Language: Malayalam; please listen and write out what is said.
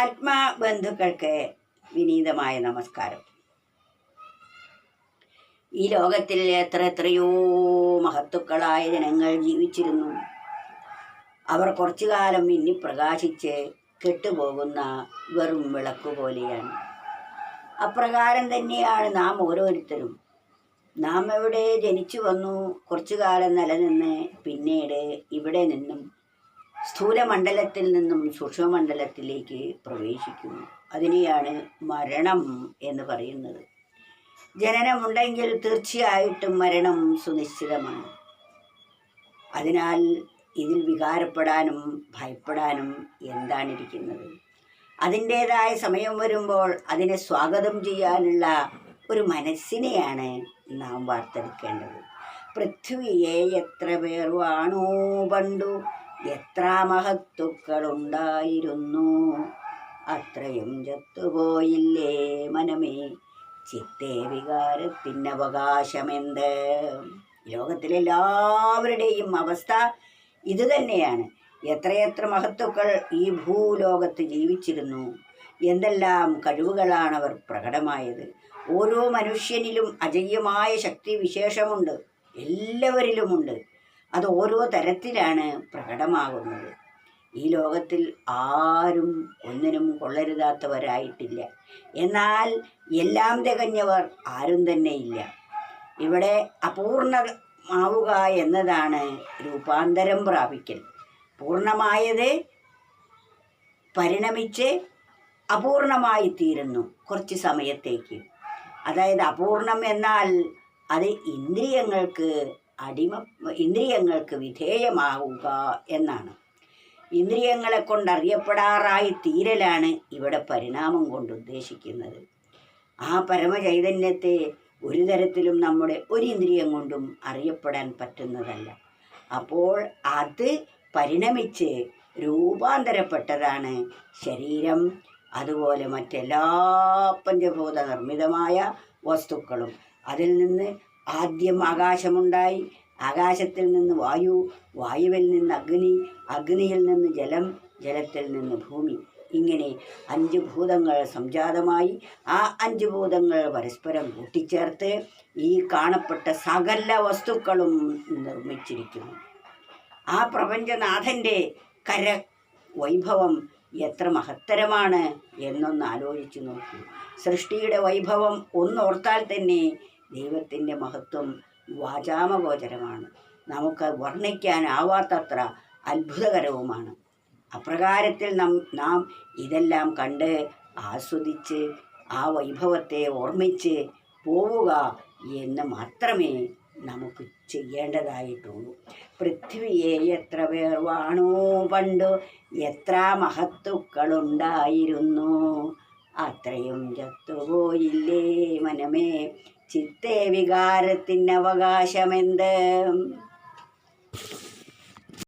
ആത്മാബന്ധുക്കൾക്ക് വിനീതമായ നമസ്കാരം. ഈ ലോകത്തിൽ എത്ര എത്രയോ മഹത്തുക്കളായ ജനങ്ങൾ ജീവിച്ചിരുന്നു. അവർ കുറച്ചു കാലം ഇനി പ്രകാശിച്ച് കെട്ടുപോകുന്ന വെറും വിളക്ക് പോലെയാണ്. അപ്രകാരം തന്നെയാണ് നാം ഓരോരുത്തരും. നാം എവിടെ ജനിച്ചു വന്നു കുറച്ചു കാലം നിലനിന്ന് പിന്നീട് ഇവിടെ നിന്നും സ്ഥൂലമണ്ഡലത്തിൽ നിന്നും സൂക്ഷ്മമണ്ഡലത്തിലേക്ക് പ്രവേശിക്കുന്നു. അതിനെയാണ് മരണം എന്ന് പറയുന്നത്. ജനനമുണ്ടെങ്കിൽ തീർച്ചയായിട്ടും മരണം സുനിശ്ചിതമാണ്. അതിനാൽ ഇതിൽ വികാരപ്പെടാനും ഭയപ്പെടാനും എന്താണിരിക്കുന്നത്? അതിന്റേതായ സമയം വരുമ്പോൾ അതിനെ സ്വാഗതം ചെയ്യാനുള്ള ഒരു മനസ്സിനെയാണ് നാം വാർത്തെടുക്കേണ്ടത്. പൃഥ്വിയെ എത്ര പേർ വാണോ പണ്ടു എത്ര മഹത്തുക്കളുണ്ടായിരുന്നു അത്രയും ചത്തുപോയില്ലേ മനമേ? ചിത്തേ വികാരത്തിന് അവകാശമെന്ത് ലോകത്തിലെല്ലാവരുടെയും അവസ്ഥ ഇത് തന്നെയാണ് എത്രയെത്ര മഹത്തുക്കൾ ഈ ഭൂലോകത്ത് ജീവിച്ചിരുന്നു? എന്തെല്ലാം കഴിവുകളാണ് അവർ പ്രകടമായത്? ഓരോ മനുഷ്യനിലും അജയ്യമായ ശക്തി വിശേഷമുണ്ട് എല്ലാവരിലുമുണ്ട്. അത് ഓരോ തരത്തിലാണ് പ്രകടമാകുന്നത്. ഈ ലോകത്തിൽ ആരും ഒന്നിനും കൊള്ളരുതാത്തവരായിട്ടില്ല. എന്നാൽ എല്ലാം തികഞ്ഞവർ ആരും തന്നെ ഇല്ല. ഇവിടെ അപൂർണമാവുക എന്നതാണ് രൂപാന്തരം പ്രാപിക്കൽ. പൂർണമായത് പരിണമിച്ച് അപൂർണമായി തീരുന്നു കുറച്ച് സമയത്തേക്ക്. അതായത് അപൂർണം എന്നാൽ അത് ഇന്ദ്രിയങ്ങൾക്ക് അടിമ ഇന്ദ്രിയങ്ങൾക്ക് വിധേയമാവുക എന്നാണ്. ഇന്ദ്രിയങ്ങളെ കൊണ്ടറിയപ്പെടാറായി തീരലാണ് ഇവിടെ പരിണാമം കൊണ്ട് ഉദ്ദേശിക്കുന്നത്. ആ പരമചൈതന്യത്തെ ഒരു തരത്തിലും നമ്മുടെ ഒരു ഇന്ദ്രിയം കൊണ്ടും അറിയപ്പെടാൻ പറ്റുന്നതല്ല. അപ്പോൾ അത് പരിണമിച്ച് രൂപാന്തരപ്പെട്ടതാണ് ശരീരം അതുപോലെ മറ്റെല്ലാ പഞ്ചഭൂത നിർമ്മിതമായ വസ്തുക്കളും. അതിൽ നിന്ന് ആദ്യം ആകാശമുണ്ടായി. ആകാശത്തിൽ നിന്ന് വായു വായുവിൽ നിന്ന് അഗ്നി അഗ്നിയിൽ നിന്ന് ജലം ജലത്തിൽ നിന്ന് ഭൂമി. ഇങ്ങനെ അഞ്ച് ഭൂതങ്ങൾ സംജാതമായി. ആ അഞ്ച് ഭൂതങ്ങൾ പരസ്പരം കൂട്ടിച്ചേർത്ത് ഈ കാണപ്പെട്ട സകല വസ്തുക്കളും നിർമ്മിച്ചിരിക്കുന്നു. ആ പ്രപഞ്ചനാഥന്റെ കര വൈഭവം എത്ര മഹത്തരമാണ് എന്നൊന്ന് ആലോചിച്ചു നോക്കൂ. സൃഷ്ടിയുടെ വൈഭവം ഒന്നോർത്താൽ തന്നെ ദൈവത്തിന്റെ മഹത്വം വാചാമഗോചരമാണ്. നമുക്ക് വർണിക്കാനാവാത്തത്ര അത്ഭുതകരവുമാണ്. അപ്രകാരത്തിൽ നാം നാം ഇതെല്ലാം കണ്ട് ആസ്വദിച്ച് ആ വൈഭവത്തെ ഓർമ്മിച്ച് പോവുക എന്ന് മാത്രമേ നമുക്ക് ചെയ്യേണ്ടതായിട്ടുള്ളൂ. പൃഥ്വിയെ എത്ര പേർ വാണോ പണ്ടു? എത്ര മഹത്തുക്കളുണ്ടായിരുന്നു? അത്രയും ചത്തുപോയില്ലേ മനമേ? ചിത്തേ വികാരത്തിന് അവകാശമെന്ത്